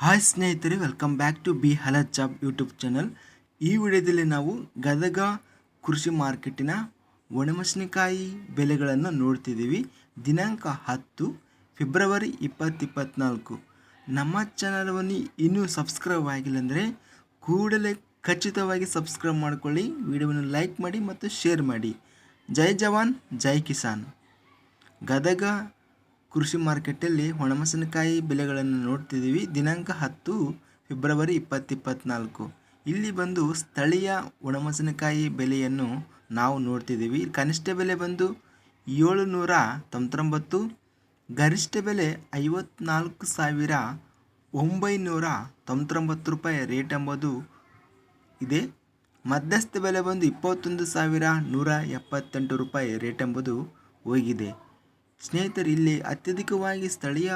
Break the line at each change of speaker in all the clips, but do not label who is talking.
Hi ಸ್ನೇಹಿತರೆ welcome back to ಬಿ ಹಲತ್ ಜಾಬ್ ಯೂಟ್ಯೂಬ್ ಚಾನಲ್ ಈ ವಿಡಿಯೋದಲ್ಲಿ ನಾವು ಗದಗ ಕೃಷಿ ಮಾರ್ಕೆಟಿನ ಒಣಮೆಣಸಿನಕಾಯಿ ಬೆಲೆಗಳನ್ನು ನೋಡ್ತಿದ್ದೀವಿ. ದಿನಾಂಕ ಹತ್ತು ಫೆಬ್ರವರಿ ಇಪ್ಪತ್ತಿಪ್ಪತ್ನಾಲ್ಕು ನಮ್ಮ ಚಾನಲವನ್ನು ಇನ್ನೂ ಸಬ್ಸ್ಕ್ರೈಬ್ ಆಗಿಲ್ಲ ಅಂದರೆ ಕೂಡಲೇ ಖಚಿತವಾಗಿ ಸಬ್ಸ್ಕ್ರೈಬ್ ಮಾಡಿಕೊಳ್ಳಿ, ವಿಡಿಯೋವನ್ನು ಲೈಕ್ ಮಾಡಿ ಮತ್ತು ಶೇರ್ ಮಾಡಿ. ಜೈ ಜವಾನ್, ಜೈ ಕಿಸಾನ್. ಗದಗ ಕೃಷಿ ಮಾರ್ಕೆಟಲ್ಲಿ ಒಣಮೆಣಸಿನಕಾಯಿ ಬೆಲೆಗಳನ್ನು ನೋಡ್ತಿದ್ದೀವಿ. ದಿನಾಂಕ ಹತ್ತು ಫೆಬ್ರವರಿ ಇಪ್ಪತ್ತಿಪ್ಪತ್ನಾಲ್ಕು. ಇಲ್ಲಿ ಬಂದು ಸ್ಥಳೀಯ ಒಣಮೆಣಸಿನಕಾಯಿ ಬೆಲೆಯನ್ನು ನಾವು ನೋಡ್ತಿದ್ದೀವಿ. ಕನಿಷ್ಠ ಬೆಲೆ ಬಂದು ಏಳು ನೂರ ತೊಂಬತ್ತೊಂಬತ್ತು, ಗರಿಷ್ಠ ಬೆಲೆ ಐವತ್ನಾಲ್ಕು ಸಾವಿರ ಒಂಬೈನೂರ ತೊಂಬತ್ತೊಂಬತ್ತು ರೂಪಾಯಿ ರೇಟ್ ಎಂಬುದು ಇದೆ. ಮಧ್ಯಸ್ಥ ಬೆಲೆ ಬಂದು ಇಪ್ಪತ್ತೊಂದು ಸಾವಿರ ನೂರ ಎಪ್ಪತ್ತೆಂಟು ರೂಪಾಯಿ ರೇಟ್ ಎಂಬುದು ಹೋಗಿದೆ. ಸ್ನೇಹಿತರೆ ಇಲ್ಲಿ ಅತ್ಯಧಿಕವಾಗಿ ಸ್ಥಳೀಯ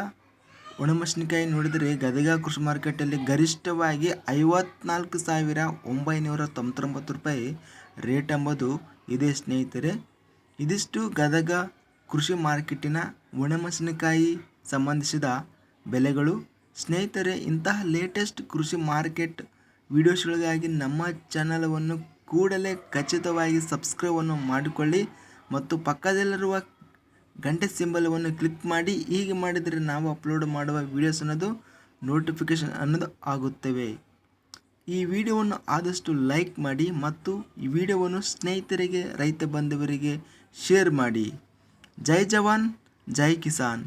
ಒಣಮೆಣಸಿನಕಾಯಿ ನೋಡಿದರೆ ಗದಗ ಕೃಷಿ ಮಾರ್ಕೆಟಲ್ಲಿ ಗರಿಷ್ಠವಾಗಿ ಐವತ್ನಾಲ್ಕು ಸಾವಿರ ಒಂಬೈನೂರ ತೊಂಬತ್ತೊಂಬತ್ತು ರೂಪಾಯಿ ರೇಟ್ ಎಂಬುದು ಇದೆ ಸ್ನೇಹಿತರೆ. ಇದಿಷ್ಟು ಗದಗ ಕೃಷಿ ಮಾರ್ಕೆಟಿನ ಒಣಮೆಣಸಿನಕಾಯಿ ಸಂಬಂಧಿಸಿದ ಬೆಲೆಗಳು. ಸ್ನೇಹಿತರೆ, ಇಂತಹ ಲೇಟೆಸ್ಟ್ ಕೃಷಿ ಮಾರ್ಕೆಟ್ ವಿಡಿಯೋಸ್ಗಳಿಗಾಗಿ ನಮ್ಮ ಚಾನಲವನ್ನು ಕೂಡಲೇ ಖಚಿತವಾಗಿ ಸಬ್ಸ್ಕ್ರೈಬನ್ನು ಮಾಡಿಕೊಳ್ಳಿ ಮತ್ತು ಪಕ್ಕದಲ್ಲಿರುವ ಗಂಟೆ ಸಿಂಬಲವನ್ನು ಕ್ಲಿಕ್ ಮಾಡಿ ಹೀಗೆ ಮಾಡಿದರೆ ನಾವು ಅಪ್ಲೋಡ್ ಮಾಡುವ ವಿಡಿಯೋಸ್ ಅನ್ನೋದು ನೋಟಿಫಿಕೇಷನ್ ಅನ್ನೋದು ಆಗುತ್ತವೆ. ಈ ವಿಡಿಯೋವನ್ನು ಆದಷ್ಟು ಲೈಕ್ ಮಾಡಿ ಮತ್ತು ಈ ವಿಡಿಯೋವನ್ನು ಸ್ನೇಹಿತರಿಗೆ, ರೈತ ಬಂಧುವರಿಗೆ ಶೇರ್ ಮಾಡಿ. ಜೈ ಜವಾನ್, ಜೈ ಕಿಸಾನ್.